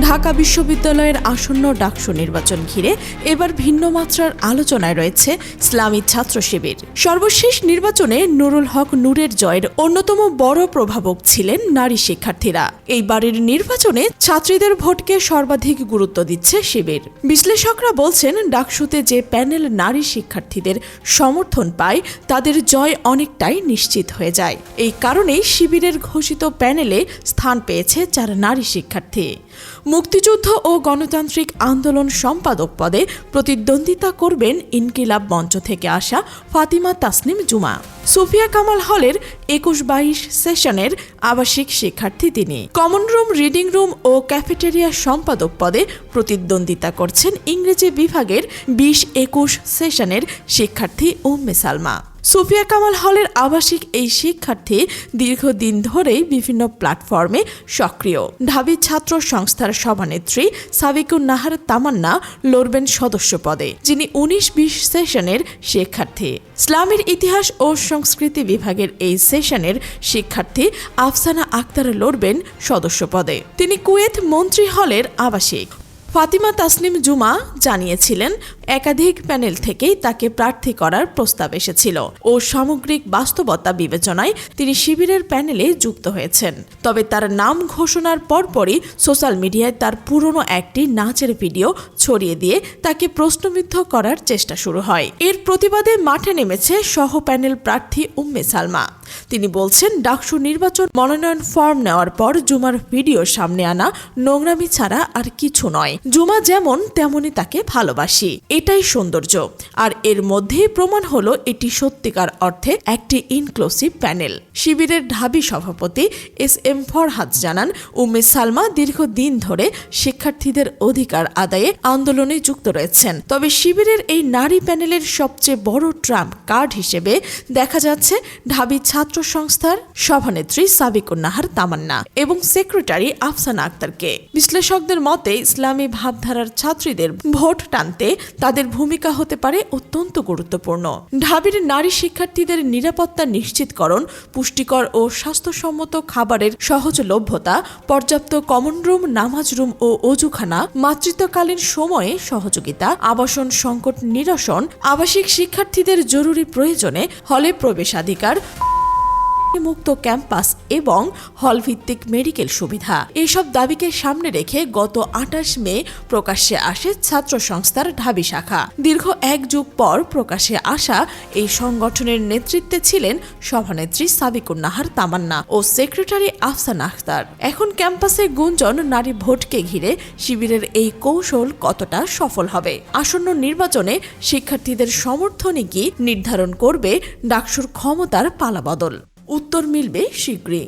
ঢাকা বিশ্ববিদ্যালয়ের আসন্ন ডাকসু নির্বাচন ঘিরে এবার ভিন্ন মাত্রার আলোচনায় রয়েছে ইসলামী ছাত্র শিবির। সর্বশেষ নির্বাচনে নুরুল হক নূরের জয়ের অন্যতম বড় প্রভাবক ছিলেন নারী শিক্ষার্থীরা। এইবারের নির্বাচনে ছাত্রীদের ভোটকে সর্বাধিক গুরুত্ব দিচ্ছে শিবির। বিশ্লেষকরা বলছেন, ডাকসুতে যে প্যানেল নারী শিক্ষার্থীদের সমর্থন পায়, তাদের জয় অনেকটাই নিশ্চিত হয়ে যায়। এই কারণেই শিবিরের ঘোষিত প্যানেলে স্থান পেয়েছে চার নারী শিক্ষার্থী। মুক্তিযুদ্ধ ও গণতান্ত্রিক আন্দোলন সম্পাদক পদে প্রতিদ্বন্দ্বিতা করবেন ইনকিলাব মঞ্চ থেকে আসা ফাতিমা তাসনিম জুমা। সুফিয়া কামাল হলের একুশ বাইশ সেশনের আবাসিক শিক্ষার্থী তিনি। কমন রুম, রিডিং রুম ও ক্যাফেটেরিয়া সম্পাদক পদে প্রতিদ্বন্দ্বিতা করছেন ইংরেজি বিভাগের বিশ একুশ সেশনের শিক্ষার্থী উম্মে সালমা। সুফিয়া কামাল হলের আবাসিক এই শিক্ষার্থী দীর্ঘদিন ধরেই বিভিন্ন প্ল্যাটফর্মে সক্রিয়। ঢাবি ছাত্র সংস্থার সভানেত্রী সাবিকুন নাহার তামান্না লড়বেন সদস্য পদে, যিনি উনিশ বিশ সেশনের শিক্ষার্থী। ইসলামের ইতিহাস ও সংস্কৃতি বিভাগের এই সেশনের শিক্ষার্থী আফসানা আক্তার লড়বেন সদস্য পদে। তিনি কুয়েত মন্ত্রী হলের আবাসিক। ফাতিমা তাসনিম জুমা জানিয়েছিলেন একাধিক প্যানেল থেকেই তাকে প্রার্থী করার প্রস্তাব এসেছিল ও সামগ্রিক বাস্তবতা বিবেচনায় তিনি শিবিরের প্যানেলে যুক্ত হয়েছেন। তবে তার নাম ঘোষণার পরপরই সোশ্যাল মিডিয়ায় তার পুরনো একটি নাচের ভিডিও ছড়িয়ে দিয়ে তাকে প্রশ্নবিদ্ধ করার চেষ্টা শুরু হয়। এর প্রতিবাদে মাঠে নেমেছে সহ প্যানেল প্রার্থী উম্মে সালমা। তিনি বলছেন, ডাকসু নির্বাচন মনোনয়ন ফর্ম নেওয়ার পর জুমার ভিডিও সামনে আনা নোংরামি ছাড়া আর কিছু নয়। জুমা যেমন তেমনি তাকে ভালোবাসি। এটাই সৌন্দর্য। আর এর মধ্যেই প্রমাণ হলো এটি সত্যিকার অর্থে একটি ইনক্লুসিভ প্যানেল শিবিরের ঢাবি সভাপতি এস এম ফরহাদ জানান, উম্মে সালমা দীর্ঘদিন ধরে শিক্ষার্থীদের অধিকার আদায়ে আন্দোলনে যুক্ত রয়েছেন। তবে শিবিরের এই নারী প্যানেলের সবচেয়ে বড় ট্রাম্প কার্ড হিসেবে দেখা যাচ্ছে ঢাবি ছাত্র সংস্থার সভানেত্রী সাবিকুন নাহার তামান্না এবং সেক্রেটারি আফসানা আক্তারকে। বিশ্লেষকদের মতে, ইসলামী ভাবধারার ছাত্রীদের ভোট টানতে তাদের ভূমিকা হতে পারে অত্যন্ত গুরুত্বপূর্ণ। ঢাবির নারী শিক্ষার্থীদের নিরাপত্তা নিশ্চিতকরণ, পুষ্টিকর ও স্বাস্থ্যসম্মত খাবারের সহজলভ্যতা, পর্যাপ্ত কমন রুম নামাজ রুম ও অজুখানা, মাতৃত্বকালীন সময়ে সহযোগিতা, আবাসন সংকট নিরসন, আবাসিক শিক্ষার্থীদের জরুরি প্রয়োজনে হলে প্রবেশাধিকার মুক্ত ক্যাম্পাস এবং হল ভিত্তিক মেডিকেল সুবিধা। এসব দাবিকে সামনে রেখে গত আঠাশ মে প্রকাশ্যে আসে ছাত্র সংস্থার ঢাবি শাখা। দীর্ঘ এক যুগ পর প্রকাশ্যে আসা এই সংগঠনের নেতৃত্বে ছিলেন সভানেত্রী সাবিকুন নাহার তামান্না ও সেক্রেটারি আফসান আখতার। এখন ক্যাম্পাসে গুঞ্জন নারী ভোটকে ঘিরে শিবিরের এই কৌশল কতটা সফল হবে? আসন্ন নির্বাচনে শিক্ষার্থীদের সমর্থনে কি নির্ধারণ করবে ডাকসুর ক্ষমতার পালাবদল? উত্তর মিলবে শীঘ্রই।